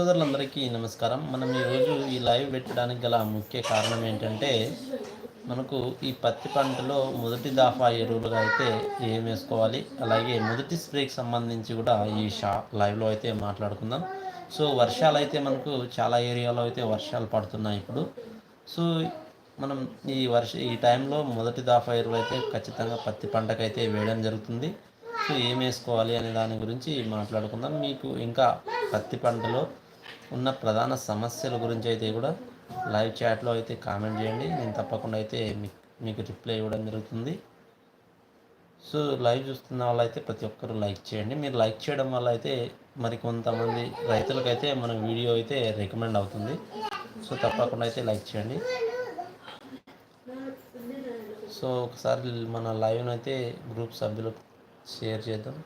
సోదరులందరికీ నమస్కారం. మనం ఈరోజు ఈ లైవ్ పెట్టడానికి గల ముఖ్య కారణం ఏంటంటే మనకు ఈ పత్తి పంటలో మొదటి దాఫా ఎరువులుగా అయితే ఏం వేసుకోవాలి అలాగే మొదటి స్ప్రేకి సంబంధించి కూడా ఈ షా లైవ్లో అయితే మాట్లాడుకుందాం. సో వర్షాలు అయితే మనకు చాలా ఏరియాలో అయితే వర్షాలు పడుతున్నాయి ఇప్పుడు. సో మనం ఈ వర్ష ఈ టైంలో మొదటి దాఫా ఎరువు అయితే ఖచ్చితంగా పత్తి పంటకైతే వేయడం జరుగుతుంది. సో ఏం వేసుకోవాలి అనే దాని గురించి మాట్లాడుకుందాం. మీకు ఇంకా పత్తి పంటలో ఉన్న ప్రధాన సమస్యల గురించి అయితే కూడా లైవ్ చాట్లో అయితే కామెంట్ చేయండి. నేను తప్పకుండా అయితే మీకు రిప్లై ఇవ్వడం జరుగుతుంది. సో లైవ్ చూస్తున్న వాళ్ళైతే ప్రతి ఒక్కరు లైక్ చేయండి. మీరు లైక్ చేయడం వల్ల అయితే మరి కొంతమంది రైతులకైతే మన వీడియో అయితే రికమెండ్ అవుతుంది. సో తప్పకుండా అయితే లైక్ చేయండి. సో ఒకసారి మన లైవ్ని అయితే గ్రూప్ సభ్యులకు షేర్ చేద్దాం.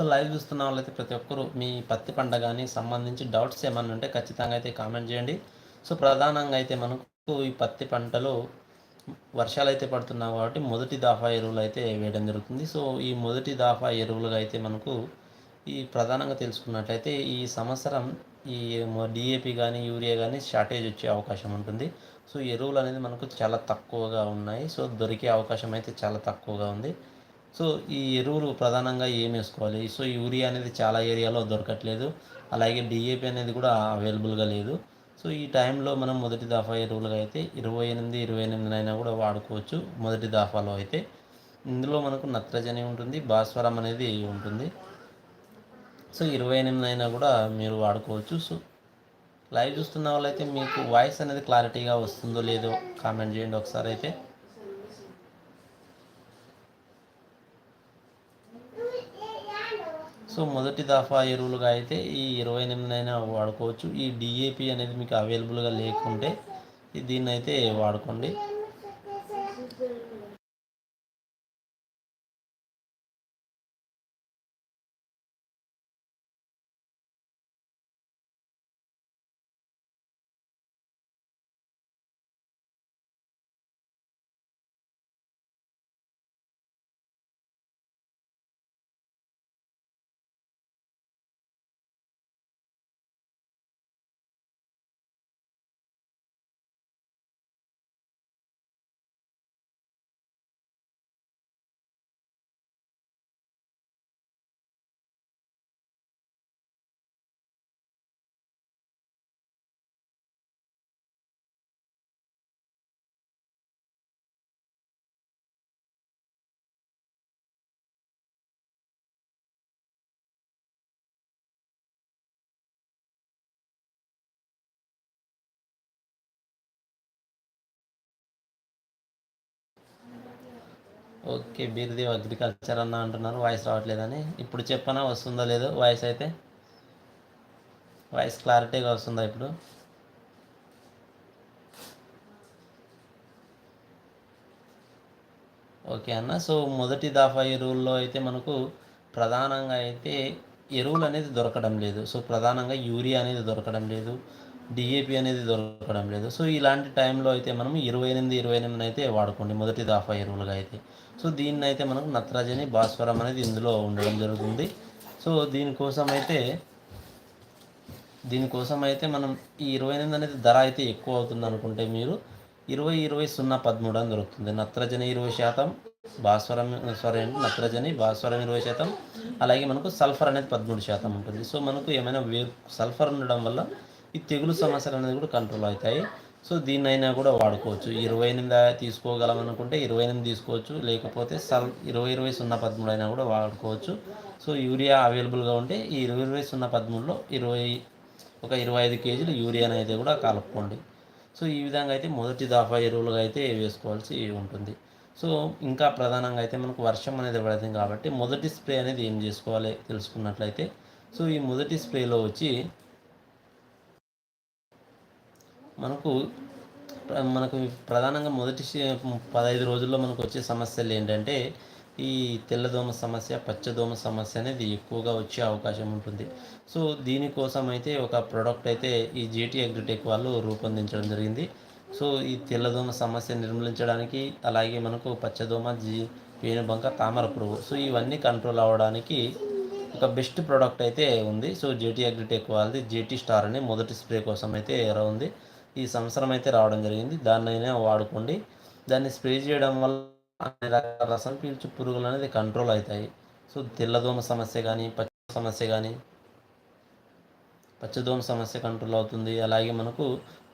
సో లైవ్ చూస్తున్న వాళ్ళైతే ప్రతి ఒక్కరు మీ పత్తి పంట కానీ సంబంధించి డౌట్స్ ఏమన్నా ఉంటే ఖచ్చితంగా అయితే కామెంట్ చేయండి. సో ప్రధానంగా అయితే మనకు ఈ పత్తి పంటలో వర్షాలు అయితే పడుతున్నాయి కాబట్టి మొదటి దాఫా ఎరువులు అయితే వేయడం జరుగుతుంది. సో ఈ మొదటి దాఫా ఎరువులుగా అయితే మనకు ఈ ప్రధానంగా తెలుసుకున్నట్లయితే ఈ సంవత్సరం ఈ డిఏపి కానీ యూరియా కానీ షార్టేజ్ వచ్చే అవకాశం ఉంటుంది. సో ఎరువులు అనేది మనకు చాలా తక్కువగా ఉన్నాయి. సో దొరికే అవకాశం అయితే చాలా తక్కువగా ఉంది. సో ఈ ఎరువులు ప్రధానంగా ఏం వేసుకోవాలి? సో యూరియా అనేది చాలా ఏరియాలో దొరకట్లేదు. అలాగే డిఏపి అనేది కూడా అవైలబుల్గా లేదు. సో ఈ టైంలో మనం మొదటి దాఫా ఎరువులుగా అయితే ఇరవై ఎనిమిది ఇరవై ఎనిమిదినైనా కూడా వాడుకోవచ్చు మొదటి దాఫాలో అయితే. ఇందులో మనకు నత్రజని ఉంటుంది భాస్వరం అనేది ఉంటుంది. సో ఇరవై ఎనిమిది అయినా కూడా మీరు వాడుకోవచ్చు. సో లైవ్ చూస్తున్న వాళ్ళైతే మీకు వాయిస్ అనేది క్లారిటీగా వస్తుందో లేదో కామెంట్ చేయండి ఒకసారి అయితే. సో మొదటి దఫా ఎరువులుగా అయితే ఈ ఇరవై ఎనిమిది అయినా వాడుకోవచ్చు. ఈ డిఏపి అనేది మీకు అవైలబుల్గా లేకుంటే దీన్ని అయితే వాడుకోండి. ఓకే బీరదేవ్ అగ్రికల్చర్ అన్న అంటున్నారు వాయిస్ రావట్లేదని. ఇప్పుడు చెప్పనా వస్తుందో లేదో? వాయిస్ అయితే? వాయిస్ క్లారిటీగా వస్తుందా ఇప్పుడు? ఓకే అన్న సో మొదటి దాఫా ఎరువుల్లో అయితే మనకు ప్రధానంగా అయితే ఎరువులు అనేది దొరకడం లేదు. సో ప్రధానంగా యూరియా అనేది దొరకడం లేదు. డిఏపి అనేది దొరకడం లేదు. సో ఇలాంటి టైంలో అయితే మనం ఇరవై ఎనిమిది ఇరవై ఎనిమిది అయితే వాడుకోండి. మొదటి దాఫా ఎరువులుగా అయితే. సో దీన్ని అయితే మనకు నత్రజని భాస్వరం అనేది ఇందులో ఉండడం జరుగుతుంది. సో దీనికోసం అయితే దీనికోసం అయితే మనం ఈ ఇరవై ఎనిమిది అనేది ధర అయితే ఎక్కువ అవుతుంది అనుకుంటే మీరు ఇరవై ఇరవై సున్నా పదమూడు అని దొరుకుతుంది. నత్రజని ఇరవై శాతం భాస్వరం సారీ అండి నత్రజని భాస్వరం ఇరవై శాతం అలాగే మనకు సల్ఫర్ అనేది పదమూడు శాతం ఉంటుంది. సో మనకు ఏమైనా వేరు సల్ఫర్ ఉండడం వల్ల ఈ తెగులు సమస్యలు అనేది కూడా కంట్రోల్ అవుతాయి. సో దీన్నైనా కూడా వాడుకోవచ్చు. ఇరవై ఎనిమిది తీసుకోగలం అనుకుంటే ఇరవై ఎనిమిది తీసుకోవచ్చు. లేకపోతే సల్ ఇరవై ఇరవై సున్నా పదమూడు అయినా కూడా వాడుకోవచ్చు. సో యూరియా అవైలబుల్గా ఉంటే ఈ ఇరవై ఇరవై సున్నా పదమూడులో ఇరవై ఒక ఇరవై ఐదు కేజీలు యూరియాని అయితే కూడా కలుపుకోండి. సో ఈ విధంగా అయితే మొదటి దాఫా ఎరువులుగా అయితే వేసుకోవాల్సి ఉంటుంది. సో ఇంకా ప్రధానంగా అయితే మనకు వర్షం అనేది పడుతుంది కాబట్టి మొదటి స్ప్రే అనేది ఏం చేసుకోవాలి తెలుసుకున్నట్లయితే సో ఈ మొదటి స్ప్రేలో వచ్చి మనకు మనకు ప్రధానంగా మొదటి పదహైదు రోజుల్లో మనకు వచ్చే సమస్యలు ఏంటంటే ఈ తెల్లదోమ సమస్య పచ్చదోమ సమస్య అనేది ఎక్కువగా వచ్చే అవకాశం ఉంటుంది. సో దీనికోసం అయితే ఒక ప్రోడక్ట్ అయితే ఈ జీటీ అగ్రిటెక్ వాళ్ళు రూపొందించడం జరిగింది. సో ఈ తెల్లదోమ సమస్య నిర్మూలించడానికి అలాగే మనకు పచ్చదోమ జీ పేనుబంక తామర పురుగు సో ఇవన్నీ కంట్రోల్ అవ్వడానికి ఒక బెస్ట్ ప్రోడక్ట్ అయితే ఉంది. సో జేటీ అగ్రిటెక్ వాళ్ళది జేటీ స్టార్ అనే మొదటి స్ప్రే కోసం అయితే ఉంది. ఈ సంవత్సరం అయితే రావడం జరిగింది. దాన్నైనా వాడుకోండి. దాన్ని స్ప్రే చేయడం వల్ల రసం పీల్చు పురుగులు అనేది కంట్రోల్ అవుతాయి. సో తెల్లదోమ సమస్య కానీ పచ్చ సమస్య కానీ పచ్చదోమ సమస్య కంట్రోల్ అవుతుంది. అలాగే మనకు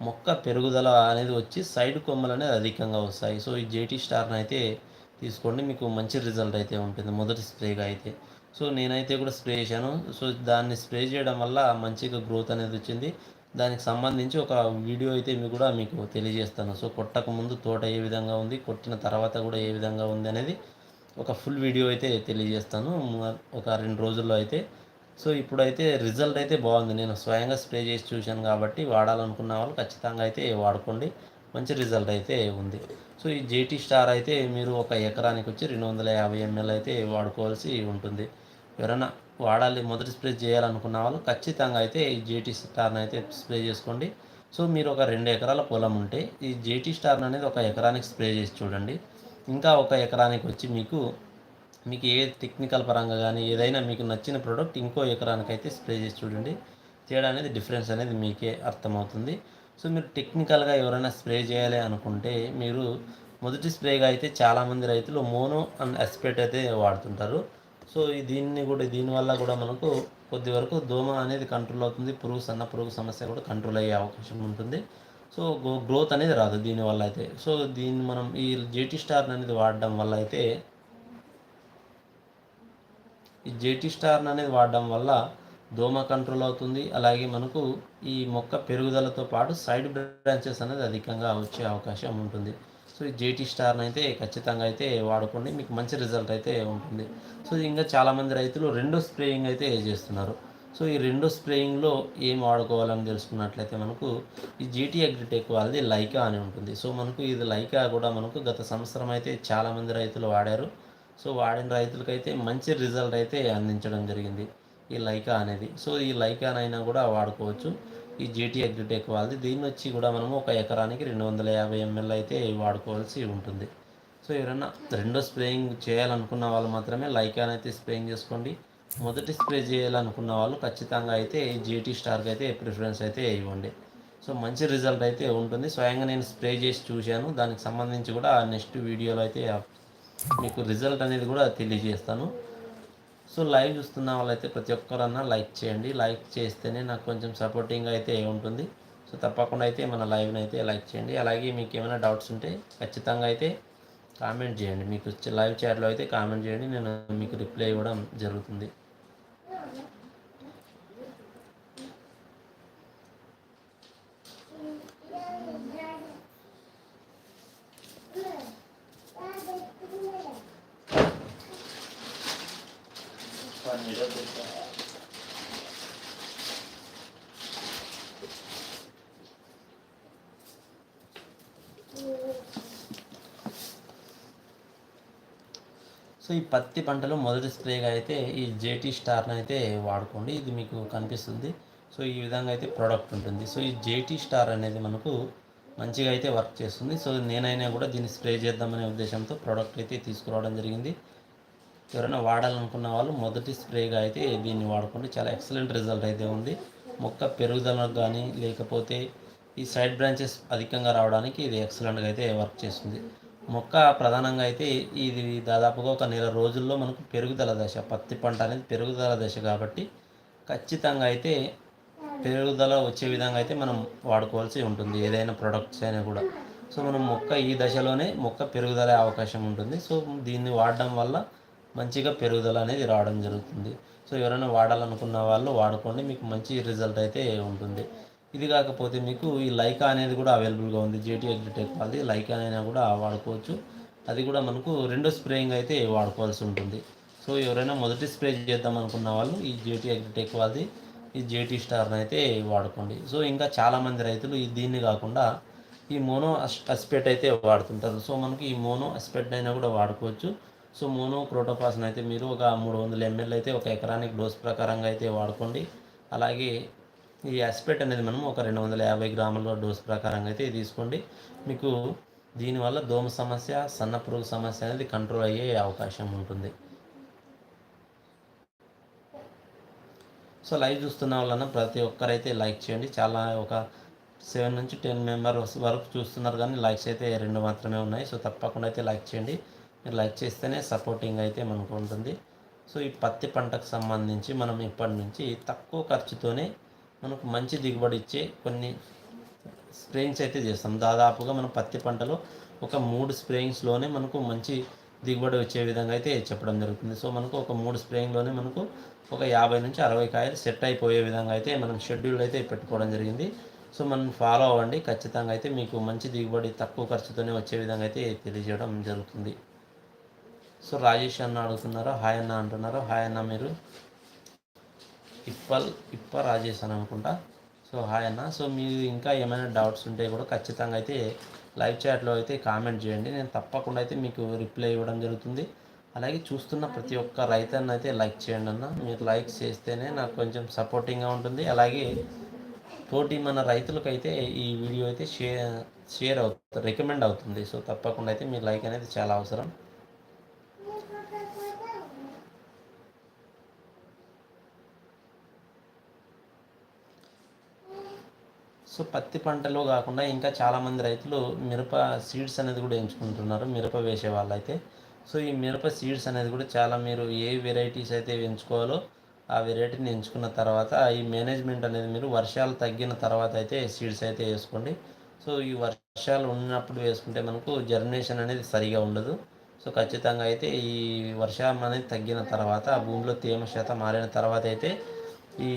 మొక్క పెరుగుదల అనేది వచ్చి సైడ్ కొమ్మలు అనేది అధికంగా వస్తాయి. సో ఈ జేటీ స్టార్ని అయితే తీసుకోండి. మీకు మంచి రిజల్ట్ అయితే ఉంటుంది. మొదటి స్ప్రేగా అయితే. సో నేనైతే కూడా స్ప్రే చేశాను. సో దాన్ని స్ప్రే చేయడం వల్ల మంచిగా గ్రోత్ అనేది వచ్చింది. దానికి సంబంధించి ఒక వీడియో అయితే మీకు కూడా మీకు తెలియజేస్తాను. సో కొట్టక ముందు తోట ఏ విధంగా ఉంది కొట్టిన తర్వాత కూడా ఏ విధంగా ఉంది అనేది ఒక ఫుల్ వీడియో అయితే తెలియజేస్తాను. ఒక రెండు రోజుల్లో అయితే. సో ఇప్పుడైతే రిజల్ట్ అయితే బాగుంది. నేను స్వయంగా స్ప్రే చేసి చూశాను కాబట్టి వాడాలనుకున్న వాళ్ళు ఖచ్చితంగా అయితే వాడుకోండి. మంచి రిజల్ట్ అయితే ఉంది. సో ఈ జేటీ స్టార్ అయితే మీరు ఒక ఎకరానికి వచ్చి రెండు వందల యాభై ఎంఎల్ అయితే వాడుకోవాల్సి ఉంటుంది. ఎవరైనా వాడాలి మొదటి స్ప్రే చేయాలనుకున్న వాళ్ళు ఖచ్చితంగా అయితే ఈ జేటీ స్టార్ని అయితే స్ప్రే చేసుకోండి. సో మీరు ఒక రెండు ఎకరాల పొలం ఉంటే ఈ జేటీ స్టార్ అనేది ఒక ఎకరానికి స్ప్రే చేసి చూడండి. ఇంకా ఒక ఎకరానికి వచ్చి మీకు మీకు ఏ టెక్నికల్ పరంగా కానీ ఏదైనా మీకు నచ్చిన ప్రోడక్ట్ ఇంకో ఎకరానికి అయితే స్ప్రే చేసి చూడండి. తేడా అనేది డిఫరెన్స్ అనేది మీకే అర్థమవుతుంది. సో మీరు టెక్నికల్గా ఎవరైనా స్ప్రే చేయాలి అనుకుంటే మీరు మొదటి స్ప్రేగా అయితే చాలామంది రైతులు మోనో అండ్ ఎస్పెట్ అయితే వాడుతుంటారు. సో దీన్ని కూడా దీనివల్ల కూడా మనకు కొద్ది వరకు దోమ అనేది కంట్రోల్ అవుతుంది. పురుగు సన్న పురుగు సమస్య కూడా కంట్రోల్ అయ్యే అవకాశం ఉంటుంది. సో గ్రోత్ అనేది రాదు దీనివల్ల అయితే. సో దీన్ని మనం ఈ జేటీ స్టార్ అనేది వాడడం వల్ల అయితే ఈ జేటీ స్టార్ అనేది వాడడం వల్ల దోమ కంట్రోల్ అవుతుంది. అలాగే మనకు ఈ మొక్క పెరుగుదలతో పాటు సైడ్ బ్రాంచెస్ అనేది అధికంగా వచ్చే అవకాశం ఉంటుంది. సో ఈ జేటీ స్టార్ని అయితే ఖచ్చితంగా అయితే వాడుకోండి. మీకు మంచి రిజల్ట్ అయితే ఉంటుంది. సో ఇంకా చాలామంది రైతులు రెండో స్ప్రేయింగ్ అయితే చేస్తున్నారు. సో ఈ రెండో స్ప్రేయింగ్లో ఏం వాడుకోవాలని తెలుసుకున్నట్లయితే మనకు ఈ జీటీ అగ్రిటెక్ వాళ్ళది లైకా అని ఉంటుంది. సో మనకు ఇది లైకా కూడా మనకు గత సంవత్సరం అయితే చాలామంది రైతులు వాడారు. సో వాడిన రైతులకైతే మంచి రిజల్ట్ అయితే అందించడం జరిగింది ఈ లైకా అనేది. సో ఈ లైకానైనా కూడా వాడుకోవచ్చు. ఈ జీటీ అగ్రిటెక్ వాళ్ళది. దీన్ని వచ్చి కూడా మనము ఒక ఎకరానికి రెండు వందల యాభై ఎంఎల్ అయితే వాడుకోవాల్సి ఉంటుంది. సో ఎవరైనా రెండో స్ప్రేయింగ్ చేయాలనుకున్న వాళ్ళు మాత్రమే లైకాన్ అయితే స్ప్రేయింగ్ చేసుకోండి. మొదటి స్ప్రే చేయాలనుకున్న వాళ్ళు ఖచ్చితంగా అయితే జేటీ జీటీ స్టార్కి అయితే ప్రిఫరెన్స్ అయితే ఇవ్వండి. సో మంచి రిజల్ట్ అయితే ఉంటుంది. స్వయంగా నేను స్ప్రే చేసి చూశాను. దానికి సంబంధించి కూడా నెక్స్ట్ వీడియోలో అయితే మీకు రిజల్ట్ అనేది కూడా తెలియజేస్తాను. సో లైవ్ చూస్తున్న వాళ్ళైతే ప్రతి ఒక్కరన్నా లైక్ చేయండి. లైక్ చేస్తేనే నాకు కొంచెం సపోర్టింగ్ అయితే ఉంటుంది. సో తప్పకుండా అయితే మన లైవ్ని అయితే లైక్ చేయండి. అలాగే మీకు ఏమైనా డౌట్స్ ఉంటే ఖచ్చితంగా అయితే కామెంట్ చేయండి. మీకు లైవ్ చాట్లో అయితే కామెంట్ చేయండి. నేను మీకు రిప్లై ఇవ్వడం జరుగుతుంది. సో ఈ పత్తి పంటలో మొదటి స్ప్రేగా అయితే ఈ జేటీ స్టార్ని అయితే వాడుకోండి. ఇది మీకు కనిపిస్తుంది. సో ఈ విధంగా అయితే ప్రోడక్ట్ ఉంటుంది. సో ఈ జేటీ స్టార్ అనేది మనకు మంచిగా అయితే వర్క్ చేస్తుంది. సో నేనైనా కూడా దీన్ని స్ప్రే చేద్దామనే ఉద్దేశంతో ప్రోడక్ట్ అయితే తీసుకురావడం జరిగింది. ఎవరైనా వాడాలనుకున్న వాళ్ళు మొదటి స్ప్రేగా అయితే దీన్ని వాడుకోండి. చాలా ఎక్సలెంట్ రిజల్ట్ అయితే ఉంది. మొక్క పెరుగుదలకు కానీ లేకపోతే ఈ సైడ్ బ్రాంచెస్ అధికంగా రావడానికి ఇది ఎక్సలెంట్గా అయితే వర్క్ చేస్తుంది. మొక్క ప్రధానంగా అయితే ఇది దాదాపుగా ఒక నెల రోజుల్లో మనకు పెరుగుదల దశ. పత్తి పంట అనేది పెరుగుదల దశ కాబట్టి ఖచ్చితంగా అయితే పెరుగుదల వచ్చే విధంగా అయితే మనం వాడుకోవాల్సి ఉంటుంది. ఏదైనా ప్రొడక్ట్స్ అయినా కూడా. సో మనం మొక్క ఈ దశలోనే మొక్క పెరుగుదల అవకాశం ఉంటుంది. సో దీన్ని వాడడం వల్ల మంచిగా పెరుగుదల అనేది రావడం జరుగుతుంది. సో ఎవరైనా వాడాలనుకున్న వాళ్ళు వాడుకోండి. మీకు మంచి రిజల్ట్ అయితే ఉంటుంది. ఇది కాకపోతే మీకు ఈ లైకా అనేది కూడా అవైలబుల్గా ఉంది. జేటీ అగ్రిటెక్ వాళ్ళది. లైకా అయినా కూడా వాడుకోవచ్చు. అది కూడా మనకు రెండో స్ప్రేయింగ్ అయితే వాడుకోవాల్సి ఉంటుంది. సో ఎవరైనా మొదటి స్ప్రే చేద్దాం అనుకున్న వాళ్ళు ఈ జేటీ అగ్రిటెక్ వాళ్ళది ఈ జేటీ స్టార్ని అయితే వాడుకోండి. సో ఇంకా చాలామంది రైతులు ఈ దీన్ని కాకుండా ఈ మోనో అస్పెట్ అయితే వాడుతుంటారు. సో మనకి ఈ మోనో అస్పెట్ అయినా కూడా వాడుకోవచ్చు. సో మోనో క్రోటోపాస్ని అయితే మీరు ఒక మూడు వందల ఎంఎల్ అయితే ఒక ఎకరానికి డోస్ ప్రకారంగా అయితే వాడుకోండి. అలాగే ఈ ఎస్పెట్ అనేది మనం ఒక రెండు వందల యాభై గ్రాముల డోస్ ప్రకారంగా అయితే తీసుకోండి. మీకు దీనివల్ల దోమ సమస్య సన్న పురుగు సమస్య అనేది కంట్రోల్ అయ్యే అవకాశం ఉంటుంది. సో లైవ్ చూస్తున్న వలన ప్రతి ఒక్కరైతే లైక్ చేయండి. చాలా ఒక సెవెన్ నుంచి టెన్ మెంబర్స్ వరకు చూస్తున్నారు కానీ లైక్స్ అయితే రెండు మాత్రమే ఉన్నాయి. సో తప్పకుండా అయితే లైక్ చేయండి. మీరు లైక్ చేస్తేనే సపోర్టింగ్ అయితే మనకు ఉంటుంది. సో ఈ పత్తి పంటకు సంబంధించి మనం ఇప్పటి నుంచి తక్కువ ఖర్చుతోనే మనకు మంచి దిగుబడి ఇచ్చే కొన్ని స్ప్రేయింగ్స్ అయితే చేస్తాం. దాదాపుగా మనం పత్తి పంటలో ఒక మూడు స్ప్రేయింగ్స్లోనే మనకు మంచి దిగుబడి వచ్చే విధంగా అయితే చెప్పడం జరుగుతుంది. సో మనకు ఒక మూడు స్ప్రేయింగ్లోనే మనకు ఒక యాభై నుంచి అరవై కాయలు సెట్ అయిపోయే విధంగా అయితే మనం షెడ్యూల్ అయితే పెట్టుకోవడం జరిగింది. సో మనం ఫాలో అవ్వండి. ఖచ్చితంగా అయితే మీకు మంచి దిగుబడి తక్కువ ఖర్చుతోనే వచ్చే విధంగా అయితే తెలియజేయడం జరుగుతుంది. సో రాజేష్ అన్న అడుగుతున్నారు? హాయ్ అన్న అంటున్నారు? హాయ్ అన్న మీరు ఇప్పల్ ఇప్ప రాజేష్ అని అనుకుంటా. సో హాయ్ అన్న. సో మీరు ఇంకా ఏమైనా డౌట్స్ ఉంటే కూడా ఖచ్చితంగా అయితే లైవ్ చాట్లో అయితే కామెంట్ చేయండి. నేను తప్పకుండా అయితే మీకు రిప్లై ఇవ్వడం జరుగుతుంది. అలాగే చూస్తున్న ప్రతి ఒక్క రైతన్న అయితే లైక్ చేయండి అన్న. మీరు లైక్ చేస్తేనే నాకు కొంచెం సపోర్టింగ్గా ఉంటుంది. అలాగే తోటి మన రైతులకైతే ఈ వీడియో అయితే షేర్ షేర్ అవుతుంది రికమెండ్ అవుతుంది. సో తప్పకుండా అయితే మీ లైక్ అనేది చాలా అవసరం. సో పత్తి పంటలో కాకుండా ఇంకా చాలామంది రైతులు మిరప సీడ్స్ అనేది కూడా ఎంచుకుంటున్నారు మిరప వేసే వాళ్ళైతే. సో ఈ మిరప సీడ్స్ అనేది కూడా చాలా మీరు ఏ వెరైటీస్ అయితే ఎంచుకోవాలో ఆ వెరైటీని ఎంచుకున్న తర్వాత ఈ మేనేజ్మెంట్ అనేది మీరు వర్షాలు తగ్గిన తర్వాత అయితే సీడ్స్ అయితే వేసుకోండి. సో ఈ వర్షాలు ఉన్నప్పుడు వేసుకుంటే మనకు జర్మినేషన్ అనేది సరిగా ఉండదు. సో ఖచ్చితంగా అయితే ఈ వర్షం అనేది తగ్గిన తర్వాత భూమిలో తేమ శాతం మారిన తర్వాత అయితే ఈ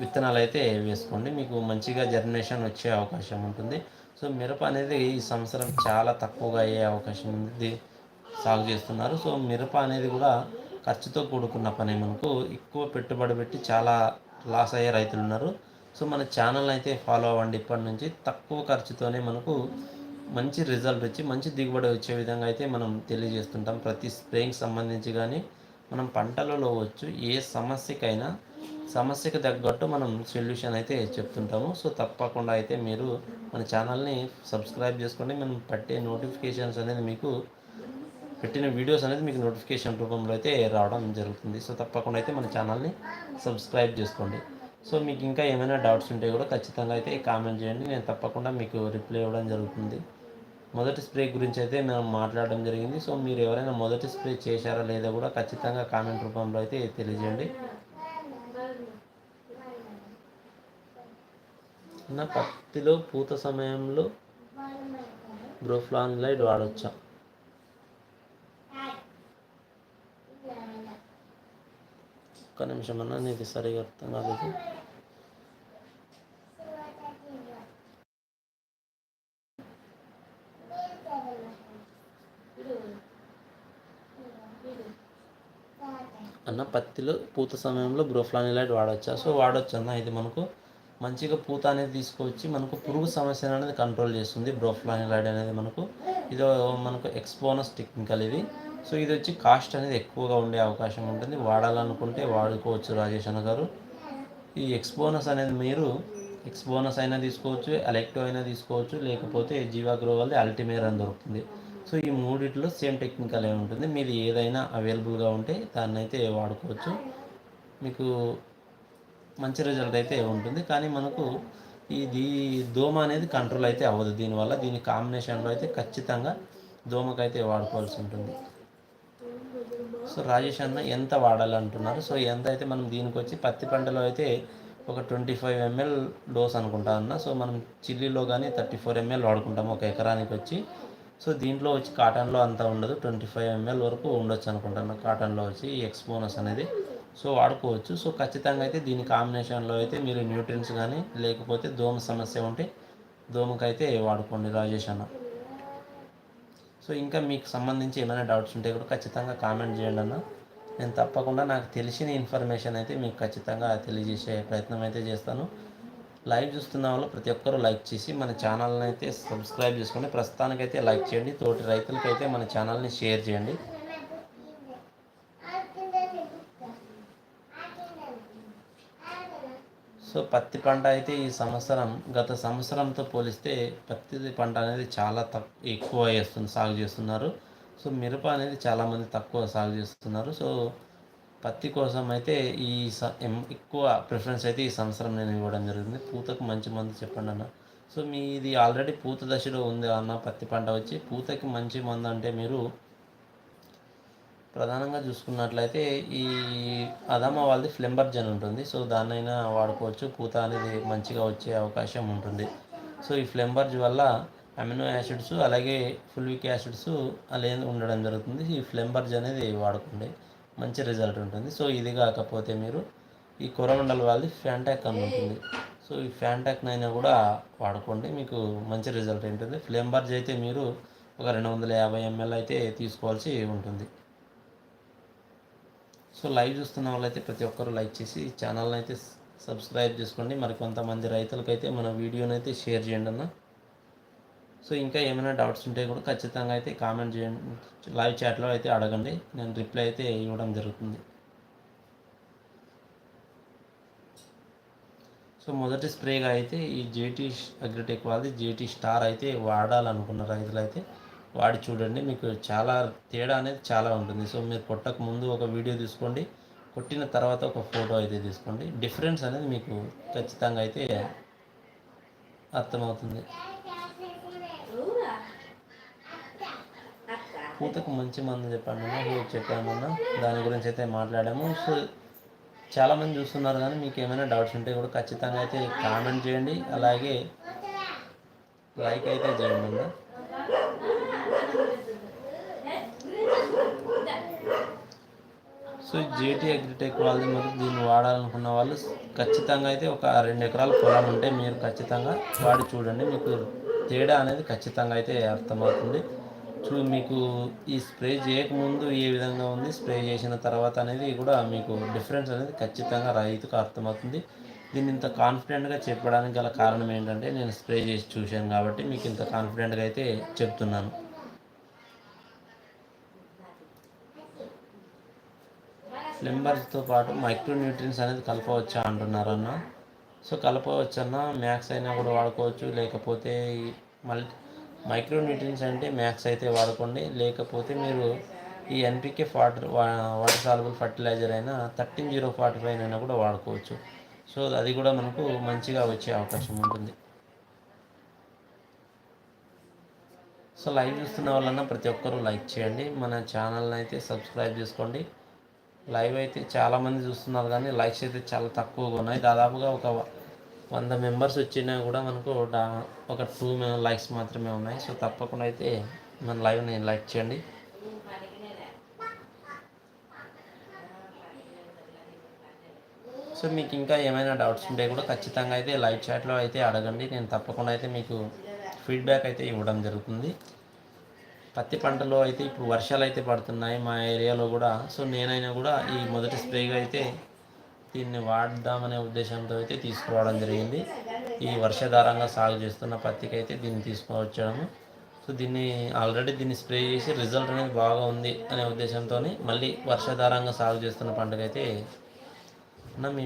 విత్తనాలు అయితే వేసుకోండి. మీకు మంచిగా జర్మినేషన్ వచ్చే అవకాశం ఉంటుంది. సో మిరప అనేది ఈ సంవత్సరం చాలా తక్కువగా అయ్యే అవకాశం ఉంది. సాగు చేస్తున్నారు. సో మిరప అనేది కూడా ఖర్చుతో కూడుకున్న పని మనకు. ఎక్కువ పెట్టుబడి పెట్టి చాలా లాస్ అయ్యే రైతులు ఉన్నారు. సో మన ఛానల్ అయితే ఫాలో అవ్వండి. ఇప్పటి నుంచి తక్కువ ఖర్చుతోనే మనకు మంచి రిజల్ట్ వచ్చి మంచి దిగుబడి వచ్చే విధంగా అయితే మనం తెలియజేస్తుంటాం. ప్రతి స్ప్రేయింగ్ సంబంధించి కానీ మనం పంటలలో వచ్చు ఏ సమస్యకైనా సమస్యకు తగ్గట్టు మనం సొల్యూషన్ అయితే చెప్తుంటాము. సో తప్పకుండా అయితే మీరు మన ఛానల్ని సబ్స్క్రైబ్ చేసుకోండి. మనం పట్టే నోటిఫికేషన్స్ అనేది మీకు పెట్టిన వీడియోస్ అనేది మీకు నోటిఫికేషన్ రూపంలో అయితే రావడం జరుగుతుంది. సో తప్పకుండా అయితే మన ఛానల్ని సబ్స్క్రైబ్ చేసుకోండి. సో మీకు ఇంకా ఏమైనా డౌట్స్ ఉంటే కూడా ఖచ్చితంగా అయితే కామెంట్ చేయండి. నేను తప్పకుండా మీకు రిప్లై ఇవ్వడం జరుగుతుంది. మొదటి స్ప్రే గురించి అయితే మనం మాట్లాడడం జరిగింది. సో మీరు ఎవరైనా మొదటి స్ప్రే చేశారా లేదా కూడా ఖచ్చితంగా కామెంట్ రూపంలో అయితే తెలియజేయండి. పత్తిలో పూత సమయంలో బ్రోఫ్లాన్ లైట్ వాడచ్చా? ఒక్క నిమిషం అన్న నీకు సరిగా అర్థం కాలేదు. అన్న పత్తిలో పూత సమయంలో బ్రోఫ్లానిలైట్ వాడచ్చా? సో వాడచ్చు అన్న ఇది మనకు మంచిగా పూత అనేది తీసుకొచ్చి మనకు పురుగు సమస్య అనేది కంట్రోల్ చేస్తుంది. బ్రోఫ్లానిలైడ్ అనేది మనకు ఇది మనకు ఎక్స్పోనస్ టెక్నికల్ ఇది. సో ఇది వచ్చి కాస్ట్ అనేది ఎక్కువగా ఉండే అవకాశం ఉంటుంది. వాడాలనుకుంటే వాడుకోవచ్చు రాజేష్ అన్న గారు. ఈ ఎక్స్పోనస్ అనేది మీరు ఎక్స్బోనస్ అయినా తీసుకోవచ్చు ఎలెక్టో అయినా తీసుకోవచ్చు లేకపోతే జీవా వాళ్ళది అల్టిమేర్ అని దొరుకుతుంది. సో ఈ మూడిట్లో సేమ్ టెక్నికల్ ఏ ఉంటుంది. మీరు ఏదైనా అవైలబుల్గా ఉంటే దాన్ని అయితే వాడుకోవచ్చు. మీకు మంచి రిజల్ట్ అయితే ఉంటుంది. కానీ మనకు ఇది దోమ అనేది కంట్రోల్ అయితే అవ్వదు. దీనివల్ల దీని కాంబినేషన్లో అయితే ఖచ్చితంగా దోమకైతే వాడుకోవాల్సి ఉంటుంది. సో రాజేష్ అన్న ఎంత వాడాలంటున్నారు? సో ఎంత అయితే మనం దీనికి వచ్చి పత్తి పంటలో అయితే ఒక ట్వంటీ ఫైవ్ ఎంఎల్ డోస్ అనుకుంటా అన్న. సో మనం చిల్లీలో కానీ థర్టీ ఫోర్ ఎంఎల్ వాడుకుంటాము ఒక ఎకరానికి వచ్చి. సో దీంట్లో వచ్చి కాటన్లో అంతా ఉండదు. ట్వంటీ ఫైవ్ ఎంఎల్ వరకు ఉండొచ్చు అనుకుంటాను కాటన్లో వచ్చి ఎక్స్పోనస్ అనేది సో వాడుకోవచ్చు. సో ఖచ్చితంగా అయితే దీని కాంబినేషన్లో అయితే మీరు న్యూట్రియన్స్ కానీ లేకపోతే దోమ సమస్య ఉంటే దోమకైతే వాడుకోండి రాజేష్ అన్న. సో ఇంకా మీకు సంబంధించి ఏమైనా డౌట్స్ ఉంటే కూడా ఖచ్చితంగా కామెంట్ చేయండి అన్న. నేను తప్పకుండా నాకు తెలిసిన ఇన్ఫర్మేషన్ అయితే మీకు ఖచ్చితంగా తెలియజేసే ప్రయత్నం అయితే చేస్తాను. లైవ్ చూస్తున్న వాళ్ళు ప్రతి ఒక్కరూ లైక్ చేసి మన ఛానల్ని అయితే సబ్స్క్రైబ్ చేసుకోండి ప్రస్తుతానికైతే లైక్ చేయండి. తోటి రైతులకైతే మన ఛానల్ని షేర్ చేయండి. సో పత్తి పంట అయితే ఈ సంవత్సరం గత సంవత్సరంతో పోలిస్తే పత్తి పంట అనేది చాలా తక్కువ ఎక్కువ వేస్తుంది సాగు చేస్తున్నారు. సో మిరప అనేది చాలామంది తక్కువ సాగు చేస్తున్నారు. సో పత్తి కోసం అయితే ఈ ఎక్కువ ప్రిఫరెన్స్ అయితే ఈ సంవత్సరం నేను ఇవ్వడం జరిగింది. పూతకు మంచి మందు చెప్పండి అన్న. సో మీది ఆల్రెడీ పూత దశలో ఉంది అన్న పత్తి పంట వచ్చి పూతకి మంచి మందు అంటే మీరు ప్రధానంగా చూసుకున్నట్లయితే ఈ అదమ వాళ్ళది ఫ్లెంబర్జన్ ఉంటుంది. సో దాన్నైనా వాడుకోవచ్చు. పూత అనేది మంచిగా వచ్చే అవకాశం ఉంటుంది. సో ఈ ఫ్లెంబర్జ్ వల్ల అమినో యాసిడ్స్ అలాగే ఫుల్విక్ యాసిడ్స్ అలా ఉండడం జరుగుతుంది. ఈ ఫ్లెంబర్జ్ అనేది వాడుకోండి మంచి రిజల్ట్ ఉంటుంది. సో ఇది కాకపోతే మీరు ఈ కొరమండల వాళ్ళది ఫ్యాంటాక్ అని ఉంటుంది. సో ఈ ఫ్యాంటాక్నైనా కూడా వాడుకోండి. మీకు మంచి రిజల్ట్ ఉంటుంది ఫ్లెంబర్జ్ అయితే మీరు ఒక రెండు వందల యాభై ఎంఎల్ అయితే తీసుకోవాల్సి ఉంటుంది. సో లైవ్ చూస్తున్న వాళ్ళైతే ప్రతి ఒక్కరు లైక్ చేసి ఛానల్ని అయితే సబ్స్క్రైబ్ చేసుకోండి. మరి కొంతమంది రైతులకైతే మన వీడియోని అయితే షేర్ చేయండి అన్న. సో ఇంకా ఏమైనా డౌట్స్ ఉంటే కూడా ఖచ్చితంగా అయితే కామెంట్ చేయండి. లైవ్ చాట్లో అయితే అడగండి. నేను రిప్లై అయితే ఇవ్వడం జరుగుతుంది. సో మొదటి స్ప్రేగా అయితే ఈ జేటీ అగ్రిటెక్ వాళ్ళది జేటీ స్టార్ అయితే వాడాలనుకున్న రైతులు అయితే వాడి చూడండి మీకు చాలా తేడా అనేది చాలా ఉంటుంది. సో మీరు కొట్టక ముందు ఒక వీడియో తీసుకోండి కొట్టిన తర్వాత ఒక ఫోటో అయితే తీసుకోండి. డిఫరెన్స్ అనేది మీకు ఖచ్చితంగా అయితే అర్థమవుతుంది. పూతకు మంచి మందు చెప్పండి చెప్పాను దాని గురించి అయితే మాట్లాడాము. సో చాలామంది చూస్తున్నారు కానీ మీకు ఏమైనా డౌట్స్ ఉంటే కూడా ఖచ్చితంగా అయితే కామెంట్ చేయండి. అలాగే లైక్ అయితే చేయండి సో జేటీ అగ్రిటెక్ వాళ్ళది మరి దీన్ని వాడాలనుకున్న వాళ్ళు ఖచ్చితంగా అయితే ఒక రెండు ఎకరాల పొలం ఉంటే మీరు ఖచ్చితంగా వాడి చూడండి. మీకు తేడా అనేది ఖచ్చితంగా అయితే అర్థమవుతుంది. చూ మీకు ఈ స్ప్రే చేయకముందు ఏ విధంగా ఉంది స్ప్రే చేసిన తర్వాత అనేది కూడా మీకు డిఫరెన్స్ అనేది ఖచ్చితంగా రైతుకు అర్థమవుతుంది. దీన్ని ఇంత కాన్ఫిడెంట్గా చెప్పడానికి గల కారణం ఏంటంటే నేను స్ప్రే చేసి చూశాను కాబట్టి మీకు ఇంత కాన్ఫిడెంట్గా అయితే చెప్తున్నాను. లింబర్స్తో పాటు మైక్రో న్యూట్రియన్స్ అనేది కలపవచ్చా అంటున్నారు అన్న. సో కలపవచ్చన్న మ్యాక్స్ అయినా కూడా వాడుకోవచ్చు లేకపోతే మల్టీ మైక్రోన్యూట్రియన్స్ అంటే మ్యాక్స్ అయితే వాడుకోండి. లేకపోతే మీరు ఈ NPK water water soluble fertiliser అయినా థర్టీన్ జీరో ఫార్టీ ఫైవ్ అయినా కూడా వాడుకోవచ్చు. సో అది కూడా మనకు మంచిగా వచ్చే అవకాశం ఉంటుంది. సో లైవ్ చూస్తున్న వాళ్ళన్నా ప్రతి ఒక్కరూ లైక్ చేయండి. మన ఛానల్ని అయితే సబ్స్క్రైబ్ చేసుకోండి. లైవ్ అయితే చాలామంది చూస్తున్నారు కానీ లైక్స్ అయితే చాలా తక్కువగా ఉన్నాయి. దాదాపుగా ఒక వంద మెంబర్స్ వచ్చినా కూడా మనకు ఒక టూ లైక్స్ మాత్రమే ఉన్నాయి. సో తప్పకుండా అయితే మన లైవ్ని లైక్ చేయండి. సో మీకు ఇంకా ఏమైనా డౌట్స్ ఉంటే కూడా ఖచ్చితంగా అయితే లైవ్ చాట్లో అయితే అడగండి. నేను తప్పకుండా అయితే మీకు ఫీడ్బ్యాక్ అయితే ఇవ్వడం జరుగుతుంది. పత్తి పంటలో అయితే ఇప్పుడు వర్షాలు అయితే పడుతున్నాయి మా ఏరియాలో కూడా. సో నేనైనా కూడా ఈ మొదటి స్ప్రేగా అయితే దీన్ని వాడదామనే ఉద్దేశంతో అయితే తీసుకురావడం జరిగింది. ఈ వర్షాధారంగా సాగు చేస్తున్న పత్తికి అయితే దీన్ని తీసుకువచ్చడము సో దీన్ని ఆల్రెడీ దీన్ని స్ప్రే చేసి రిజల్ట్ అనేది బాగా ఉంది అనే ఉద్దేశంతో మళ్ళీ వర్షాధారంగా సాగు చేస్తున్న పంటకైతే అన్న మీ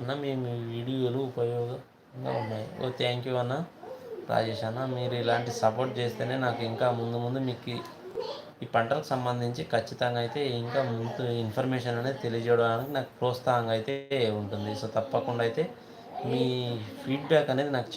అన్న మీ వీడియోలు ఉపయోగంగా ఉన్నాయి. ఓ థ్యాంక్ యూ అన్న. రాజేష్ అన్న మీరు ఇలాంటి సపోర్ట్ చేస్తేనే నాకు ఇంకా ముందు ముందు మీకు ఈ పంటలకు సంబంధించి ఖచ్చితంగా అయితే ఇంకా ముందు ఇన్ఫర్మేషన్ అనేది తెలియజేయడానికి నాకు ప్రోత్సాహంగా అయితే ఉంటుంది. సో తప్పకుండా అయితే మీ ఫీడ్బ్యాక్ అనేది నాకు చాలా